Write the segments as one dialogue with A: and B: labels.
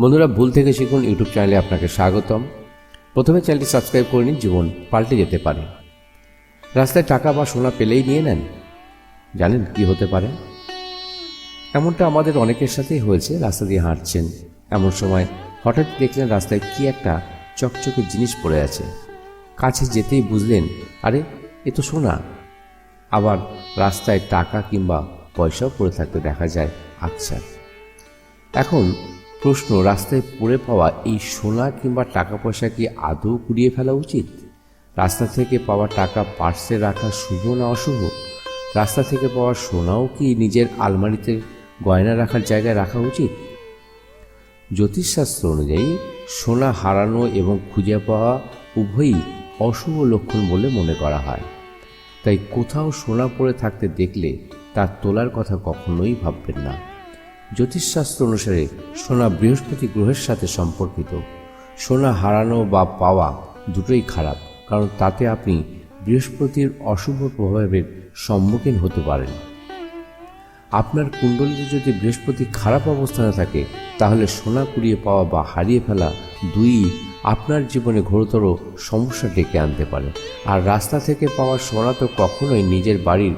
A: বন্ধুরা, ভুল থেকে শিখুন ইউটিউব চ্যানেলে আপনাকে স্বাগতম। প্রথমে চ্যানেলটি সাবস্ক্রাইব করে নিন, জীবন পাল্টে যেতে পারে। রাস্তায় টাকা বা সোনা পেলেই নিয়ে নেন। জানেন কি হতে পারে? এমনটা আমাদের অনেকের সাথেই হয়েছে, রাস্তা দিয়ে হাঁটছেন। এমন সময় হঠাৎ দেখলেন রাস্তায় কি একটা চকচকে জিনিস পড়ে আছে। কাছে যেতেই বুঝলেন, আরে, এ তো সোনা। আবার রাস্তায় টাকা কিংবা পয়সাও পড়ে থাকতে দেখা যায় আচ্ছা। এখন প্রশ্ন, রাস্তায় পড়ে পাওয়া এই সোনা কিংবা টাকা পয়সা কি আদৌ কুড়িয়ে ফেলা উচিত? রাস্তা থেকে পাওয়া টাকা পার্সে রাখা শুভ না অশুভ? রাস্তা থেকে পাওয়া সোনাও কি নিজের আলমারিতে গয়না রাখার জায়গায় রাখা উচিত? জ্যোতিষশাস্ত্র অনুযায়ী, সোনা হারানো এবং খুঁজে পাওয়া উভয়ই অশুভ লক্ষণ বলে মনে করা হয়। তাই কোথাও সোনা পড়ে থাকতে দেখলে তার তোলার কথা কখনোই ভাববেন না। জ্যোতিষশাস্ত্র অনুসারে সোনা বৃহস্পতি গ্রহের সাথে সম্পর্কিত। সোনা হারানো বা পাওয়া দুটোই খারাপ, কারণ তাতে আপনি বৃহস্পতির অশুভ প্রভাবের সম্মুখীন হতে পারেন। আপনার কুণ্ডলিতে যদি বৃহস্পতি খারাপ অবস্থানে থাকে, তাহলে সোনা কুড়িয়ে পাওয়া বা হারিয়ে ফেলা দুই আপনার জীবনে ঘোরতর সমস্যা ডেকে আনতে পারে। আর রাস্তা থেকে পাওয়া সোনা তো কখনোই নিজের বাড়ির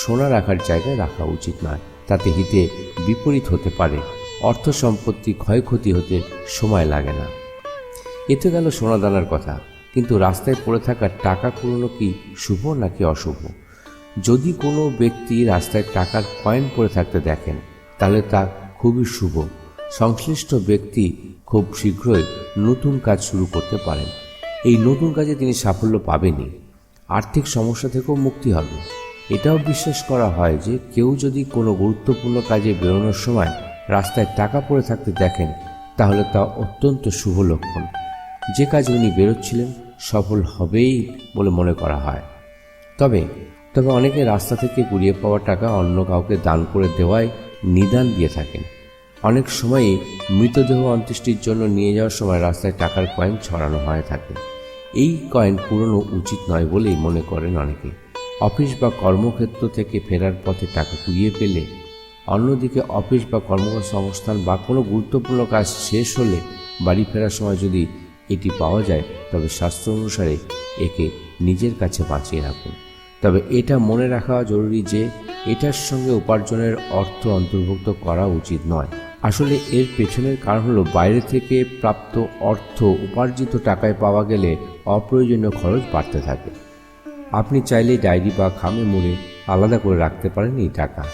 A: সোনা রাখার জায়গায় রাখা উচিত নয়। তাতে হিতে বিপরীত হতে পারে। অর্থ সম্পত্তি ক্ষয়ক্ষতি হতে সময় লাগে না। এতে গেল সোনা দানার কথা। কিন্তু রাস্তায় পড়ে থাকা টাকা কুড়োনো কি শুভ নাকি অশুভ? যদি কোনো ব্যক্তি রাস্তায় টাকার কয়েন পড়ে থাকতে দেখেন, তাহলে তা খুবই শুভ। সংশ্লিষ্ট ব্যক্তি খুব শীঘ্রই নতুন কাজ শুরু করতে পারেন। এই নতুন কাজে তিনি সাফল্য পাবেনই। আর্থিক সমস্যা থেকেও মুক্তি হবে। এটাও বিশ্বাস করা হয় যে কেউ যদি কোনো গুরুত্বপূর্ণ কাজে বেরোনোর সময় রাস্তায় টাকা পড়ে থাকতে দেখেন, তাহলে তা অত্যন্ত শুভ লক্ষণ। যে কাজ উনি বেরোচ্ছিলেন সফল হবেই বলে মনে করা হয়। তবে তবে অনেকে রাস্তা থেকে কুড়িয়ে পাওয়া টাকা অন্য কাউকে দান করে দেওয়ায় নিদান দিয়ে থাকেন। অনেক সময়ই মৃতদেহ অন্ত্যেষ্টির জন্য নিয়ে যাওয়ার সময় রাস্তায় টাকার কয়েন ছড়ানো হয়ে থাকে। এই কয়েন পুরনো উচিত নয় বলেই মনে করেন অনেকে। অফিস বা কর্মক্ষেত্র থেকে ফেরার পথে টাকা কুড়িয়ে পেলে, অন্যদিকে অফিস বা কর্মসংস্থান বা কোনো গুরুত্বপূর্ণ কাজ শেষ হলে বাড়ি ফেরার সময় যদি এটি পাওয়া যায়, তবে শাস্ত্র অনুসারে একে নিজের কাছে বাঁচিয়ে রাখুন। তবে এটা মনে রাখা জরুরি যে, এটার সঙ্গে উপার্জনের অর্থ অন্তর্ভুক্ত করা উচিত নয়। আসলে এর পেছনের কারণ হলো বাইরে থেকে প্রাপ্ত অর্থ উপার্জিত টাকায় পাওয়া গেলে অপ্রয়োজনীয় খরচ বাড়তে থাকে। আপনি চাইলে ডায়েরি বা খামে মুড়ে আলাদা করে রাখতে পারেন এই টাকা।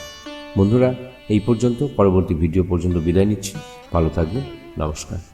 A: বন্ধুরা, এই পর্যন্ত। পরবর্তী ভিডিও পর্যন্ত বিদায় নিচ্ছি। ভালো থাকবেন। নমস্কার।